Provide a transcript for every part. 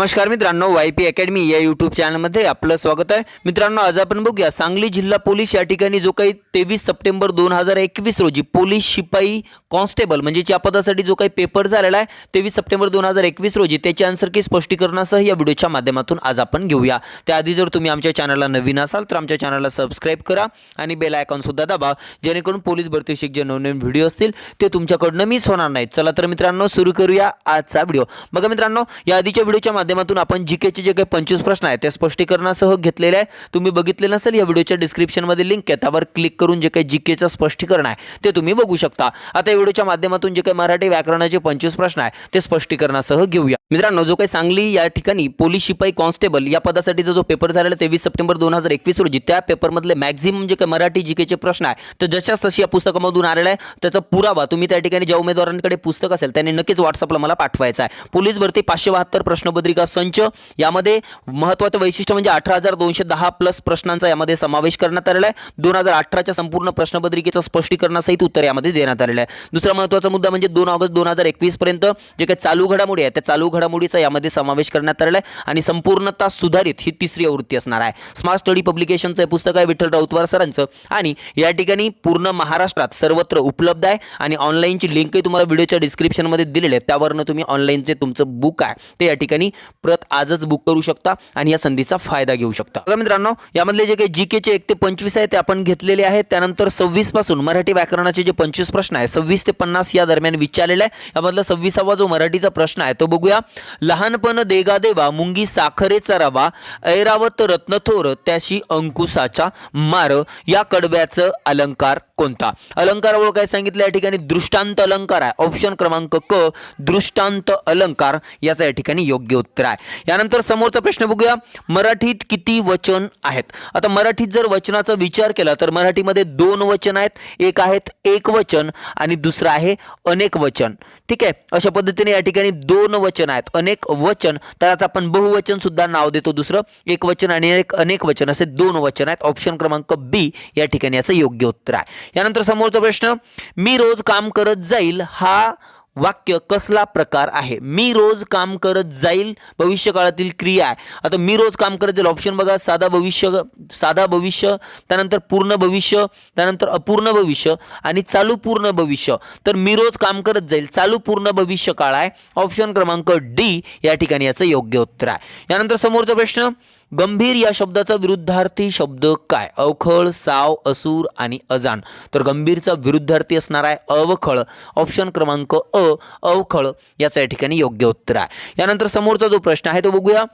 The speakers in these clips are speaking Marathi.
नमस्कार मित्रांनो वाय पी अकॅडमी या यूट्यूब चॅनलमध्ये आपलं स्वागत आहे. मित्रांनो आज आपण बघूया सांगली जिल्हा पोलीस या ठिकाणी जो काही तेवीस सप्टेंबर दोन हजार एकवीस रोजी पोलीस शिपाई कॉन्स्टेबल म्हणजे या पदासाठी जो काही पेपर झालेला आहे तेवीस सप्टेंबर दोन हजार एकवीस रोजी त्याचे आन्सर की स्पष्टीकरणासह या व्हिडिओच्या माध्यमातून आज आपण घेऊया. त्याआधी जर तुम्ही आमच्या चॅनलला नवीन असाल तर आमच्या चॅनलला सबस्क्राईब करा आणि बेल आयकॉनसुद्धा दाबा जेणेकरून पोलीस भरतीशी जे नवनवीन व्हिडिओ असतील ते तुमच्याकडनं मिस होणार नाहीत. चला तर मित्रांनो सुरू करूया आजचा व्हिडिओ. बघा मित्रांनो या आधीच्या व्हिडिओच्या माध्यमातून माध्यमातून आपण जी केचे जे काही पंचवीस प्रश्न आहेत त्या स्पष्टीकरणासह घेतलेले आहे. तुम्ही बघितले नसेल या व्हिडिओच्या डिस्क्रिप्शनमध्ये लिंक आहे. त्यावर क्लिक करून जे काही जी केचं स्पष्टीकरण आहे ते तुम्ही बघू शकता. आता या व्हिडिओच्या माध्यमातून जे काही मराठी व्याकरणाचे पंचवीस प्रश्न आहे ते स्पष्टीकरणासह घेऊया. मित्रांनो जो काही सांगली या ठिकाणी पोलीस शिपाई कॉन्स्टेबल या पदासाठीचा जो पेपर झालेला तेवीस सप्टेंबर दोन हजार एकवीस रोजी त्या पेपरमधले मॅक्झिमम जे काही मराठी जी केचे प्रश्न आहे तर जशाच तशी या पुस्तकामधून आलेला आहे. त्याचा पुरावा तुम्ही त्या ठिकाणी ज्या उमेदवारांकडे पुस्तक असेल त्यांनी नक्कीच व्हॉट्सअपला मला पाठवायचा आहे. पोलीस भरती पाचशे बहात्तर प्रश्नपत्रिका संच. यामध्ये महत्त्वाचं वैशिष्ट्य म्हणजे अठरा हजार दोनशे दहा प्लस प्रश्नांचा यामध्ये समावेश करण्यात आलेला आहे. दोन हजार अठराच्या संपूर्ण प्रश्नपत्रिकेचं स्पष्टीकरणासहित उत्तर यामध्ये देण्यात आलेलं आहे. दुसरा महत्त्वाचा मुद्दा म्हणजे दोन ऑगस्ट दोन हजार एकवीसपर्यंत जे काही चालू घडामोडी आहे त्या चालू घडामोडीचा यामध्ये समावेश करण्यात आलेला आहे आणि संपूर्णता सुधारित ही तिसरी आवृत्ती असणार आहे. स्मार्ट स्टडी पब्लिकेशनचं हे पुस्तक आहे विठ्ठल राऊतवार सरांचं आणि या ठिकाणी पूर्ण महाराष्ट्रात सर्वत्र उपलब्ध आहे आणि ऑनलाईनची लिंकही तुम्हाला व्हिडिओच्या डिस्क्रिप्शनमध्ये दिलेली आहे. त्यावरनं तुम्ही ऑनलाईनचे तुमचं बुक आहे. ते या ठिकाणी प्रत आजच बुक करू शकता आणि या संधीचा फायदा घेऊ शकता. बघा मित्रांनो यामधले जे काही जी केचे एक ते पंचवीस आहे ते आपण घेतलेले आहेत. त्यानंतर सव्वीसपासून मराठी व्याकरणाचे जे पंचवीस प्रश्न आहे सव्वीस ते पन्नास या दरम्यान विचारलेला आहे. यामधला सव्वीसावा जो मराठीचा प्रश्न आहे तो बघूया. लहानपण देगा देवा मुंगी साखरेचा रवा ऐरावत रत्नथोर त्याशी अंकुशाचा मार या कडव्याचं अलंकार कोणता? अलंकारावर काय सांगितलं? या ठिकाणी दृष्टांत अलंकार आहे. ऑप्शन क्रमांक क दृष्टांत अलंकार याचा या ठिकाणी योग्य उत्तर आहे. यानंतर समोरचा प्रश्न बघूया. मराठीत किती वचन आहेत? आता मराठीत जर वचनाचा विचार केला तर मराठीमध्ये दोन वचन आहेत. एक आहेत एक वचन आणि दुसरं आहे अनेक वचन. ठीक आहे? अशा पद्धतीने या ठिकाणी दोन वचन आहेत. अनेक वचन. त्यालाच आपण बहुवचन सुद्धा नाव देतो दुसरं. एक वचन आणि एक अनेक वचन. असे दोन वचन आहेत. ऑप्शन क्रमांक बी या ठिकाणी याचं योग्य उत्तर आहे. यानंतर समोरचा प्रश्न मी रोज काम करत जाईल हा वाक्य कसला प्रकार आहे? मी रोज काम करत जाईल भविष्यकाळातील क्रिया आहे. आता मी रोज काम करत जाईल ऑप्शन बघा साधा भविष्य साधा भविष्य त्यानंतर पूर्ण भविष्य त्यानंतर अपूर्ण भविष्य आणि चालू पूर्ण भविष्य. तर मी रोज काम करत जाईल चालू पूर्ण भविष्य काळ आहे. ऑप्शन क्रमांक डी या ठिकाणी याचं योग्य उत्तर आहे. यानंतर समोरचा प्रश्न गंभीर या शब्दाचा विरुद्धार्थी शब्द काय? अवखळ साव असूर आणि अजान तर गंभीरचा विरुद्धार्थी असणार आहे अवखळ. ऑप्शन क्रमांक अ अवखळ याचं या ठिकाणी योग्य उत्तर आहे. यानंतर समोरचा जो प्रश्न आहे तो बघूया.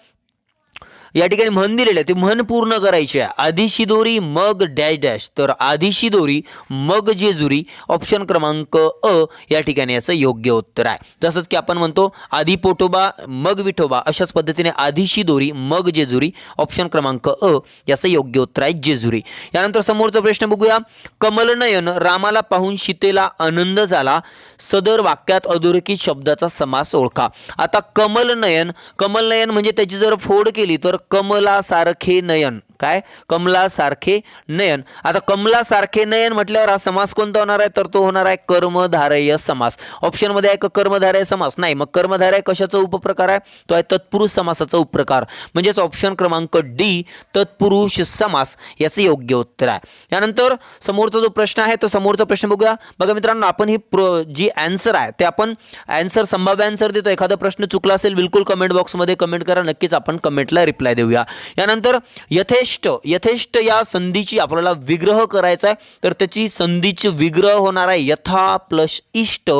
या ठिकाणी म्हण दिलेलं आहे ते म्हण पूर्ण करायची आहे. आधीशी दोरी मग डॅश डॅश. तर आधीशी दोरी मग जेजुरी. ऑप्शन क्रमांक अ या ठिकाणी याचं योग्य उत्तर आहे. जसंच की आपण म्हणतो आधी पोटोबा मग विठोबा अशाच पद्धतीने आधीशी दोरी मग जेजुरी. ऑप्शन क्रमांक अ याचं योग्य उत्तर आहे जेजुरी. यानंतर समोरचा प्रश्न बघूया. कमलनयन रामाला पाहून सीतेला आनंद झाला. सदर वाक्यात अधोरेखित शब्दाचा समास ओळखा. आता कमलनयन कमलनयन म्हणजे त्याची जर फोड केली तर कमलासारखे नयन. काय? कमलासारखे नयन. आता कमलासारखे नयन म्हटल्यावर हा समास कोणता होणार आहे? तर तो होणार आहे कर्मधारय समास. ऑप्शनमध्ये आहे का कर्मधारय समास? नाही. मग कर्मधारय कशाचा उपप्रकार आहे? तो आहे तत्पुरुष समासाचा उपप्रकार. म्हणजेच ऑप्शन क्रमांक डी तत्पुरुष समास याचे योग्य उत्तर आहे. यानंतर समोरचा जो प्रश्न आहे तो समोरचा प्रश्न बघूया. बघा मित्रांनो आपण ही प्र जी ॲन्सर आहे ते आपण ॲन्सर संभाव्य ॲन्सर देतो. एखादा प्रश्न चुकला असेल बिलकुल कमेंट बॉक्समध्ये कमेंट करा. नक्कीच आपण कमेंटला रिप्लाय देऊया. यानंतर यथेष्ट यथेष्ट या संधीची आपल्याला विग्रह करायचा आहे तर त्याची संधीची विग्रह होणार आहे. यथा प्लस इष्ट.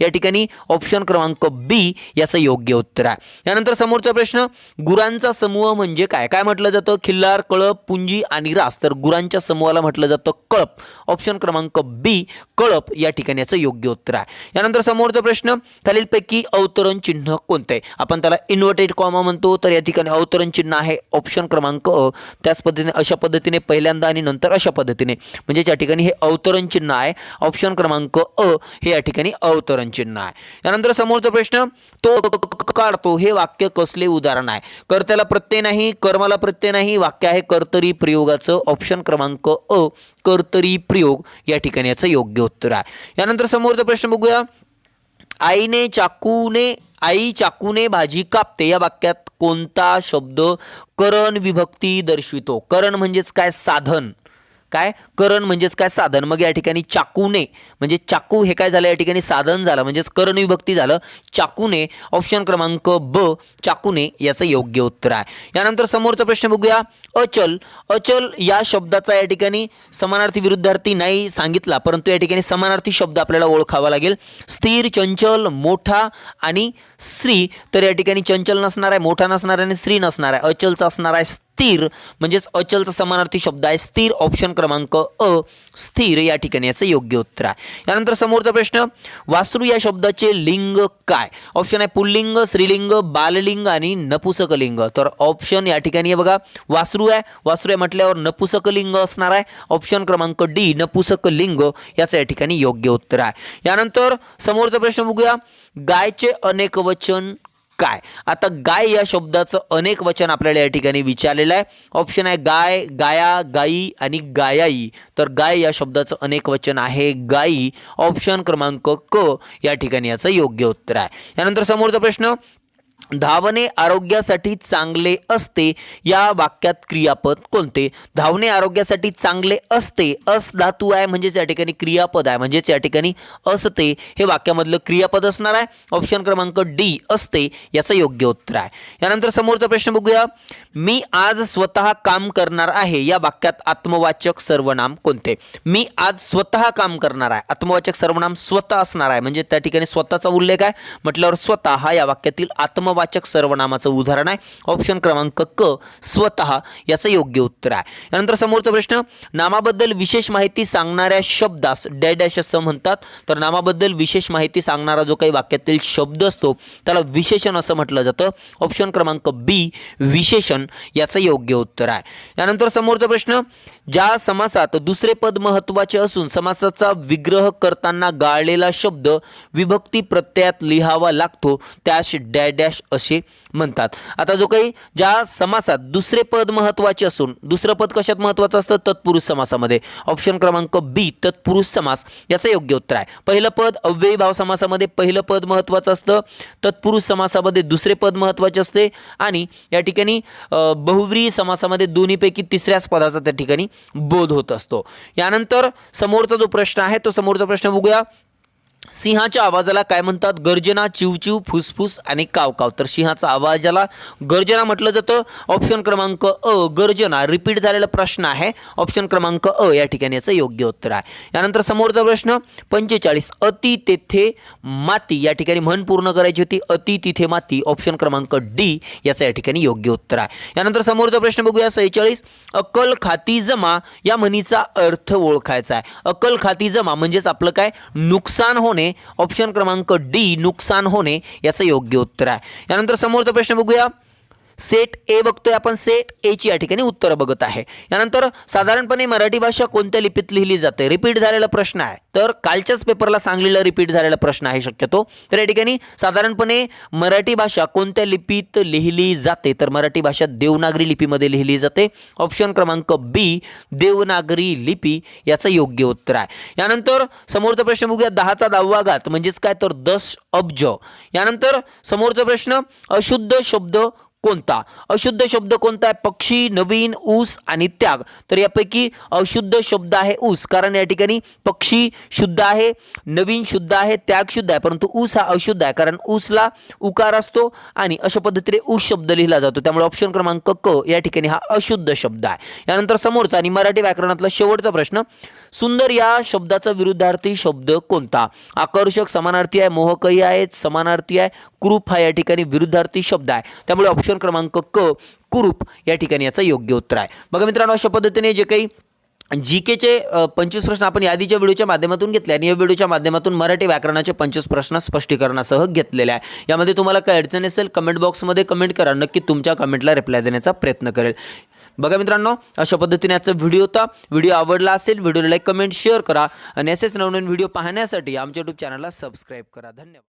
या ठिकाणी ऑप्शन क्रमांक बी याचं योग्य उत्तर आहे. यानंतर समोरचा प्रश्न गुरांचा समूह म्हणजे काय? काय म्हटलं जातं? खिल्लार कळप पुंजी आणि रास. तर गुरांच्या समूहाला म्हटलं जातं कळप. ऑप्शन क्रमांक बी कळप या ठिकाणी याचं योग्य उत्तर आहे. यानंतर समोरचा प्रश्न खालीलपैकी अवतरण चिन्ह कोणते आपण त्याला इन्व्हर्टेड कॉमा म्हणतो. तर या ठिकाणी अवतरण चिन्ह आहे. ऑप्शन क्रमांक अ. याच पद्धतीने अशा पद्धतीने पहिल्यांदा आणि नंतर अशा पद्धतीने. म्हणजे या ठिकाणी हे अवतरण चिन्ह आहे ऑप्शन क्रमांक अ हे या ठिकाणी अवतरण चिन्ह आहे. यानंतर समोरचा प्रश्न तो काढतो. हे वाक्य कसले उदाहरण आहे? कर्त्याला प्रत्यय नाही कर्माला प्रत्यय नाही वाक्य आहे कर्तरी प्रयोगाचं ऑप्शन क्रमांक अ कर्तरी प्रयोग या ठिकाणी याचं योग्य उत्तर आहे. यानंतर समोरचा प्रश्न बघूया. आईने चाकूने आई चाकूने भाजी कापते. या वाक्यात कोणता शब्द करण विभक्ती दर्शवितो. करण म्हणजेच काय? साधन. काय? करण म्हणजेच काय? साधन. मग या ठिकाणी चाकूने म्हणजे चाकू हे काय झालं? या ठिकाणी साधन झालं. म्हणजेच करण विभक्ती झालं. चाकूने ऑप्शन क्रमांक ब चाकूने याचं योग्य उत्तर आहे. यानंतर समोरचा प्रश्न बघूया. अचल. अचल या शब्दाचा या ठिकाणी समानार्थी विरुद्धार्थी नाही सांगितला परंतु या ठिकाणी समानार्थी शब्द आपल्याला ओळखावा लागेल. स्थिर चंचल मोठा आणि स्त्री. तर या ठिकाणी चंचल नसणार आहे मोठा नसणार आहे आणि स्त्री नसणार आहे. अचलचा असणार आहे स्थिर म्हणजेच अचलचा समानार्थी शब्द आहे स्थिर ऑप्शन क्रमांक अ स्थिर या ठिकाणी याचं योग्य उत्तर आहे. यानंतर समोरचा प्रश्न वासरू या शब्दाचे लिंग काय? ऑप्शन आहे पुल्लिंग स्त्रीलिंग बाललिंग आणि नपुसकलिंग. तर ऑप्शन या ठिकाणी आहे बघा वासरू आहे वासरू आहे म्हटल्यावर नपुसकलिंग असणार आहे. ऑप्शन क्रमांक डी नपुसकलिंग याचं या ठिकाणी योग्य उत्तर आहे. यानंतर समोरचा प्रश्न बघूया गायचे अनेक वचन काय? आता गाय या शब्दाचं अनेक वचन आपल्याला या ठिकाणी विचारलेलं आहे. ऑप्शन आहे गाय गाया गाई आणि गायाई. तर गाय या शब्दाचं अनेक वचन आहे. गाई ऑप्शन क्रमांक क या ठिकाणी याचं योग्य उत्तर आहे. यानंतर समोरचा प्रश्न धावणे आरोग्यासाठी चांगले असते या वाक्यात क्रियापद कोणते? धावणे आरोग्यासाठी चांगले असते अस धातू आहे म्हणजेच या ठिकाणी क्रियापद आहे म्हणजेच या ठिकाणी असते. हे वाक्यामधलं क्रियापद असणार आहे. ऑप्शन क्रमांक डी असते याचं योग्य उत्तर आहे. यानंतर समोरचा प्रश्न बघूया. मी आज स्वतः काम करणार आहे या वाक्यात आत्मवाचक सर्वनाम कोणते? मी आज स्वतः काम करणार आहे आत्मवाचक सर्वनाम स्वतः असणार आहे म्हणजे त्या ठिकाणी स्वतःचा उल्लेख आहे. म्हटल्यावर स्वतः हा या वाक्यातील आत्म आत्मवाचक सर्वनामाचं उदाहरण आहे. ऑप्शन क्रमांक क स्वतः याचं योग्य उत्तर आहे. यानंतर समोरचा प्रश्न नामाबद्दल विशेष माहिती सांगणाऱ्या शब्दास डॅड डॅश असं म्हणतात. तर नामाबद्दल विशेष माहिती सांगणारा जो काही वाक्यातील शब्द असतो त्याला विशेषण असं म्हटलं जातं. ऑप्शन क्रमांक बी विशेषण याचं योग्य उत्तर आहे. यानंतर समोरचा प्रश्न ज्या समासात दुसरे पद महत्त्वाचे असून समासाचा विग्रह करताना गाळलेला शब्द विभक्ती प्रत्ययात लिहावा लागतो त्यास डॅ डॅश असे म्हणतात. आता जो काही ज्या समासात दुसरे पद महत्त्वाचे असून दुसरं पद कशात महत्त्वाचं असतं? तत्पुरुष समासामध्ये. ऑप्शन क्रमांक बी तत्पुरुष समास. याचं योग्य उत्तर आहे. पहिलं पद अव्ययी भाव समासामध्ये पहिलं पद महत्त्वाचं असतं. तत्पुरुष समासामध्ये दुसरे पद महत्त्वाचे असते. आणि या ठिकाणी अ, बहुव्रीही समासामध्ये दोन्हीपैकी तिसऱ्याच पदाचा त्या ठिकाणी बोध होत असतो. यानंतर समोरचा जो प्रश्न आहे तो समोरचा प्रश्न बघूया. सिंहाच्या आवाजाला काय म्हणतात? गर्जना चिवचिव फुसफुस आणि कावकाव. तर सिंहाचा आवाजाला गर्जना म्हटलं जातं. ऑप्शन क्रमांक अ गर्जना. रिपीट झालेला प्रश्न आहे. ऑप्शन क्रमांक अ या ठिकाणी याचं योग्य उत्तर आहे. यानंतर समोरचा प्रश्न पंचेचाळीस. अति तेथे माती. या ठिकाणी म्हण पूर्ण करायची होती. अति तिथे माती. ऑप्शन क्रमांक डी याचं या ठिकाणी योग्य उत्तर आहे. यानंतर समोरचा प्रश्न बघूया. सेहेचाळीस. अकल खाती जमा या म्हणीचा अर्थ ओळखायचा आहे. अकल खाती जमा म्हणजेच आपलं काय? नुकसान होणं. ऑप्शन क्रमांक डी नुकसान होणे याचं योग्य उत्तर आहे. यानंतर समोरचा प्रश्न बघूया. सेट ए बघतोय आपण सेट एची या ठिकाणी उत्तर बघत आहे. यानंतर साधारणपणे मराठी भाषा कोणत्या लिपीत लिहिली जाते? रिपीट झालेला प्रश्न आहे. तर कालच्याच पेपरला सांगलीला रिपीट झालेला प्रश्न आहे शक्यतो. तर या ठिकाणी साधारणपणे मराठी भाषा कोणत्या लिपीत लिहिली जाते? तर मराठी भाषा देवनागरी लिपीमध्ये लिहिली जाते. ऑप्शन क्रमांक बी देवनागरी लिपी याचं योग्य उत्तर आहे. यानंतर समोरचा प्रश्न बघूया दहाचा दहावा घात म्हणजेच काय? तर दस अब्ज. यानंतर समोरचा प्रश्न अशुद्ध शब्द कोणता? अशुद्ध शब्द कोणता आहे? पक्षी नवीन ऊस आणि त्याग. तर यापैकी अशुद्ध शब्द आहे ऊस. कारण या ठिकाणी पक्षी शुद्ध आहे नवीन शुद्ध आहे त्याग शुद्ध आहे. परंतु ऊस हा अशुद्ध आहे. कारण ऊसला उकार असतो आणि अशा पद्धतीने ऊस शब्द लिहिला जातो. त्यामुळे ऑप्शन क्रमांक क या ठिकाणी हा अशुद्ध शब्द आहे. यानंतर समोरचा आणि मराठी व्याकरणातला शेवटचा प्रश्न. सुंदर या शब्दाचा विरुद्धार्थी शब्द कोणता? आकर्षक समानार्थी आहे मोहकही आहेत समानार्थी आहे कुरूप हा या ठिकाणी विरुद्धार्थी शब्द आहे. त्यामुळे ऑप्शन ऑप्शन क्रमांक क कुरूप या ठिकाणी याचं योग्य उत्तर आहे. बघा मित्रांनो अशा पद्धतीने जे काही जी केचे पंचवीस प्रश्न आपण यादीच्या व्हिडिओच्या माध्यमातून घेतले आणि या व्हिडिओच्या माध्यमातून मराठी व्याकरणाचे पंचवीस प्रश्न स्पष्टीकरणासह घेतलेले आहे. यामध्ये तुम्हाला काय अडचण असेल कमेंट बॉक्समध्ये कमेंट करा. नक्की तुमच्या कमेंटला रिप्लाय देण्याचा प्रयत्न करेल. बघा मित्रांनो अशा पद्धतीने आजचा व्हिडिओ होता. व्हिडिओ आवडला असेल व्हिडिओला लाईक कमेंट शेअर करा. आणि असेच नवनवीन व्हिडिओ पाहण्यासाठी आमच्या यूट्यूब चॅनलला सबस्क्राईब करा. धन्यवाद.